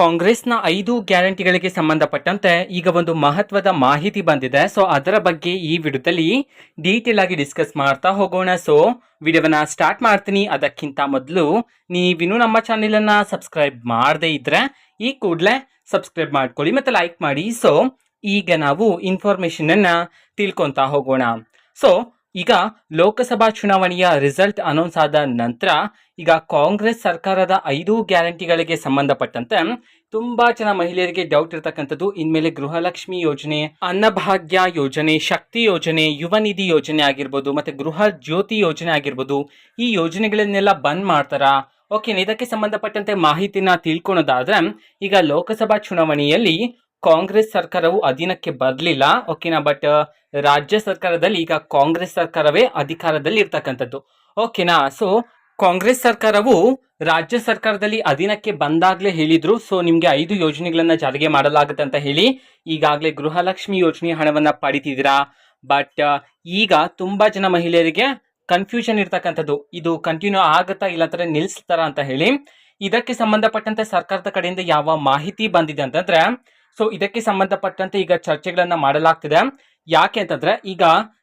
ಕಾಂಗ್ರೆಸ್ನ ಐದು ಗ್ಯಾರಂಟಿಗಳಿಗೆ ಸಂಬಂಧಪಟ್ಟಂತೆ ಈಗ ಒಂದು ಮಹತ್ವದ ಮಾಹಿತಿ ಬಂದಿದೆ. ಸೊ ಅದರ ಬಗ್ಗೆ ಈ ವಿಡಿಯೋದಲ್ಲಿ ಡೀಟೇಲ್ ಆಗಿ ಡಿಸ್ಕಸ್ ಮಾಡ್ತಾ ಹೋಗೋಣ. ಸೊ ವಿಡಿಯೋವನ್ನ ಸ್ಟಾರ್ಟ್ ಮಾಡ್ತೀನಿ. ಅದಕ್ಕಿಂತ ಮೊದಲು ನೀವಿನ್ನೂ ನಮ್ಮ ಚಾನೆಲನ್ನು ಸಬ್ಸ್ಕ್ರೈಬ್ ಮಾಡದೇ ಇದ್ರೆ ಈ ಕೂಡಲೇ ಸಬ್ಸ್ಕ್ರೈಬ್ ಮಾಡ್ಕೊಳ್ಳಿ ಮತ್ತು ಲೈಕ್ ಮಾಡಿ. ಸೊ ಈಗ ನಾವು ಇನ್ಫಾರ್ಮೇಷನನ್ನು ತಿಳ್ಕೊತಾ ಹೋಗೋಣ. ಸೊ ಈಗ ಲೋಕಸಭಾ ಚುನಾವಣೆಯ ರಿಸಲ್ಟ್ ಅನೌನ್ಸ್ ಆದ ನಂತರ ಈಗ ಕಾಂಗ್ರೆಸ್ ಸರ್ಕಾರದ ಐದು ಗ್ಯಾರಂಟಿಗಳಿಗೆ ಸಂಬಂಧಪಟ್ಟಂತೆ ತುಂಬಾ ಜನ ಮಹಿಳೆಯರಿಗೆ ಡೌಟ್ ಇರತಕ್ಕಂಥದ್ದು. ಇನ್ಮೇಲೆ ಗೃಹಲಕ್ಷ್ಮಿ ಯೋಜನೆ, ಅನ್ನಭಾಗ್ಯ ಯೋಜನೆ, ಶಕ್ತಿ ಯೋಜನೆ, ಯುವ ನಿಧಿ ಯೋಜನೆ ಆಗಿರ್ಬೋದು, ಮತ್ತೆ ಗೃಹ ಜ್ಯೋತಿ ಯೋಜನೆ ಆಗಿರ್ಬೋದು. ಈ ಯೋಜನೆಗಳನ್ನೆಲ್ಲ ಬಂದ್ ಮಾಡ್ತಾರಾ. ಓಕೆ ಇದಕ್ಕೆ ಸಂಬಂಧಪಟ್ಟಂತೆ ಮಾಹಿತಿನ ತಿಳ್ಕೊಳೋದಾದ್ರೆ ಈಗ ಲೋಕಸಭಾ ಚುನಾವಣೆಯಲ್ಲಿ ಕಾಂಗ್ರೆಸ್ ಸರ್ಕಾರವು ಅಧೀನಕ್ಕೆ ಬರಲಿಲ್ಲ. ಓಕೆನಾ ಬಟ್ ರಾಜ್ಯ ಸರ್ಕಾರದಲ್ಲಿ ಈಗ ಕಾಂಗ್ರೆಸ್ ಸರ್ಕಾರವೇ ಅಧಿಕಾರದಲ್ಲಿ ಇರ್ತಕ್ಕಂಥದ್ದು. ಓಕೆನಾ ಸೊ ಕಾಂಗ್ರೆಸ್ ಸರ್ಕಾರವು ರಾಜ್ಯ ಸರ್ಕಾರದಲ್ಲಿ ಅಧೀನಕ್ಕೆ ಬಂದಾಗಲೇ ಹೇಳಿದ್ರು. ಸೊ ನಿಮಗೆ ಐದು ಯೋಜನೆಗಳನ್ನ ಜಾರಿಗೆ ಮಾಡಲಾಗುತ್ತೆ ಅಂತ ಹೇಳಿ ಈಗಾಗಲೇ ಗೃಹಲಕ್ಷ್ಮಿ ಯೋಜನೆ ಹಣವನ್ನ ಪಡಿತಿದ್ದೀರಾ? ಬಟ್ ಈಗ ತುಂಬಾ ಜನ ಮಹಿಳೆಯರಿಗೆ ಕನ್ಫ್ಯೂಷನ್ ಇರ್ತಕ್ಕಂಥದ್ದು. ಇದು ಕಂಟಿನ್ಯೂ ಆಗುತ್ತಾ ಇಲ್ಲ ಅಂದ್ರೆ ನಿಲ್ಲಿಸ್ತಾರ ಅಂತ ಹೇಳಿ. ಇದಕ್ಕೆ ಸಂಬಂಧಪಟ್ಟಂತೆ ಸರ್ಕಾರದ ಕಡೆಯಿಂದ ಯಾವ ಮಾಹಿತಿ ಬಂದಿದೆ ಅಂತಂದ್ರೆ ಸೊ ಇದಕ್ಕೆ ಸಂಬಂಧಪಟ್ಟಂತೆ ಈಗ ಚರ್ಚೆಗಳನ್ನ ಮಾಡಲಾಗ್ತಿದೆ. ಯಾಕೆ ಅಂತಂದ್ರೆ, ಈಗ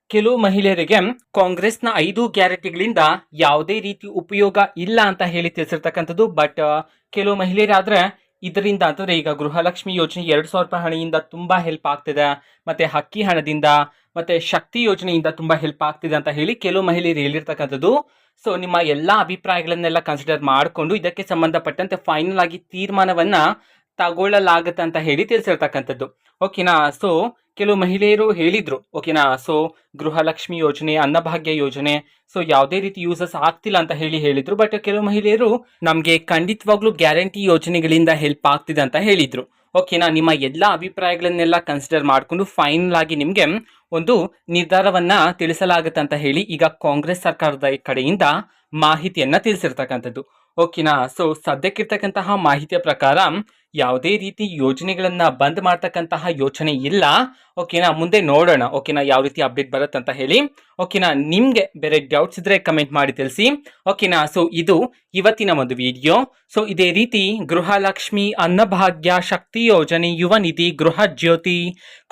ಕೆಲವು ಮಹಿಳೆಯರಿಗೆ ಕಾಂಗ್ರೆಸ್ನ ಐದು ಗ್ಯಾರಂಟಿಗಳಿಂದ ಯಾವುದೇ ರೀತಿ ಉಪಯೋಗ ಇಲ್ಲ ಅಂತ ಹೇಳಿ ತಿಳಿಸಿರ್ತಕ್ಕಂಥದ್ದು. ಬಟ್ ಕೆಲವು ಮಹಿಳೆಯರಾದ್ರೆ ಇದರಿಂದ ಅಂತಂದ್ರೆ ಈಗ ಗೃಹಲಕ್ಷ್ಮಿ ಯೋಜನೆ ಎರಡು ಸಾವಿರ ರೂಪಾಯಿ ಹಣದಿಂದ ತುಂಬಾ ಹೆಲ್ಪ್ ಆಗ್ತಿದೆ. ಮತ್ತೆ ಹಕ್ಕಿ ಹಣದಿಂದ, ಮತ್ತೆ ಶಕ್ತಿ ಯೋಜನೆಯಿಂದ ತುಂಬಾ ಹೆಲ್ಪ್ ಆಗ್ತಿದೆ ಅಂತ ಹೇಳಿ ಕೆಲವು ಮಹಿಳೆಯರು ಹೇಳಿರ್ತಕ್ಕಂಥದ್ದು. ಸೊ ನಿಮ್ಮ ಎಲ್ಲಾ ಅಭಿಪ್ರಾಯಗಳನ್ನೆಲ್ಲ ಕನ್ಸಿಡರ್ ಮಾಡಿಕೊಂಡು ಇದಕ್ಕೆ ಸಂಬಂಧಪಟ್ಟಂತೆ ಫೈನಲ್ ಆಗಿ ತೀರ್ಮಾನವನ್ನ ತಗೊಳ್ಳಲಾಗುತ್ತೆ ಅಂತ ಹೇಳಿ ತಿಳಿಸಿರ್ತಕ್ಕಂಥದ್ದು. ಓಕೆನಾ? ಸೊ ಕೆಲವು ಮಹಿಳೆಯರು ಹೇಳಿದ್ರು. ಓಕೆನಾ? ಸೊ ಗೃಹಲಕ್ಷ್ಮಿ ಯೋಜನೆ, ಅನ್ನಭಾಗ್ಯ ಯೋಜನೆ ಸೊ ಯಾವುದೇ ರೀತಿ ಯೂಸಸ್ ಆಗ್ತಿಲ್ಲ ಅಂತ ಹೇಳಿ ಹೇಳಿದ್ರು. ಬಟ್ ಕೆಲವು ಮಹಿಳೆಯರು ನಮಗೆ ಖಂಡಿತವಾಗ್ಲೂ ಗ್ಯಾರಂಟಿ ಯೋಜನೆಗಳಿಂದ ಹೆಲ್ಪ್ ಆಗ್ತಿದೆ ಅಂತ ಹೇಳಿದ್ರು. ಓಕೆನಾ? ನಿಮ್ಮ ಎಲ್ಲ ಅಭಿಪ್ರಾಯಗಳನ್ನೆಲ್ಲ ಕನ್ಸಿಡರ್ ಮಾಡಿಕೊಂಡು ಫೈನಲ್ ಆಗಿ ನಿಮಗೆ ಒಂದು ನಿರ್ಧಾರವನ್ನ ತಿಳಿಸಲಾಗುತ್ತೆ ಅಂತ ಹೇಳಿ ಈಗ ಕಾಂಗ್ರೆಸ್ ಸರ್ಕಾರದ ಕಡೆಯಿಂದ ಮಾಹಿತಿಯನ್ನ ತಿಳಿಸಿರ್ತಕ್ಕಂಥದ್ದು. ಓಕೆನಾ? ಸೊ ಸದ್ಯಕ್ಕಿರ್ತಕ್ಕಂತಹ ಮಾಹಿತಿಯ ಪ್ರಕಾರ ಯಾವುದೇ ರೀತಿ ಯೋಜನೆಗಳನ್ನು ಬಂದ್ ಮಾಡ್ತಕ್ಕಂತಹ ಯೋಚನೆ ಇಲ್ಲ. ಓಕೆನಾ ಮುಂದೆ ನೋಡೋಣ. ಓಕೆನಾ ಯಾವ ರೀತಿ ಅಪ್ಡೇಟ್ ಬರುತ್ತೆ ಅಂತ ಹೇಳಿ. ಓಕೆನಾ ನಿಮಗೆ ಬೇರೆ ಡೌಟ್ಸ್ ಇದ್ರೆ ಕಮೆಂಟ್ ಮಾಡಿ ತಿಳಿಸಿ. ಓಕೆನಾ ಸೊ ಇದು ಇವತ್ತಿನ ಒಂದು ವಿಡಿಯೋ ಸೊ ಇದೇ ರೀತಿ ಗೃಹಲಕ್ಷ್ಮಿ ಅನ್ನಭಾಗ್ಯ ಶಕ್ತಿ ಯೋಜನೆ ಯುವ ನಿಧಿ ಗೃಹ ಜ್ಯೋತಿ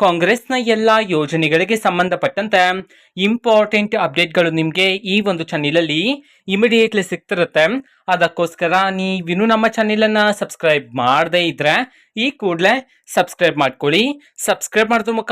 ಕಾಂಗ್ರೆಸ್ನ ಎಲ್ಲ ಯೋಜನೆಗಳಿಗೆ ಸಂಬಂಧಪಟ್ಟಂತೆ ಇಂಪಾರ್ಟೆಂಟ್ ಅಪ್ಡೇಟ್ಗಳು ನಿಮಗೆ ಈ ಒಂದು ಚಾನಲಲ್ಲಿ ಇಮಿಡಿಯೇಟ್ಲಿ ಸಿಗ್ತಿರುತ್ತೆ. ಅದಕ್ಕೋಸ್ಕರ ನೀವಿನ್ನೂ ನಮ್ಮ ಚಾನೆಲನ್ನು ಸಬ್ಸ್ಕ್ರೈಬ್ ಮಾಡದೇ ಇದ್ರೆ ಈ ಕೂಡಲೇ ಸಬ್ಸ್ಕ್ರೈಬ್ ಮಾಡ್ಕೊಳ್ಳಿ. ಸಬ್ಸ್ಕ್ರೈಬ್ ಮಾಡಿದ ಮುಖಾಂತರ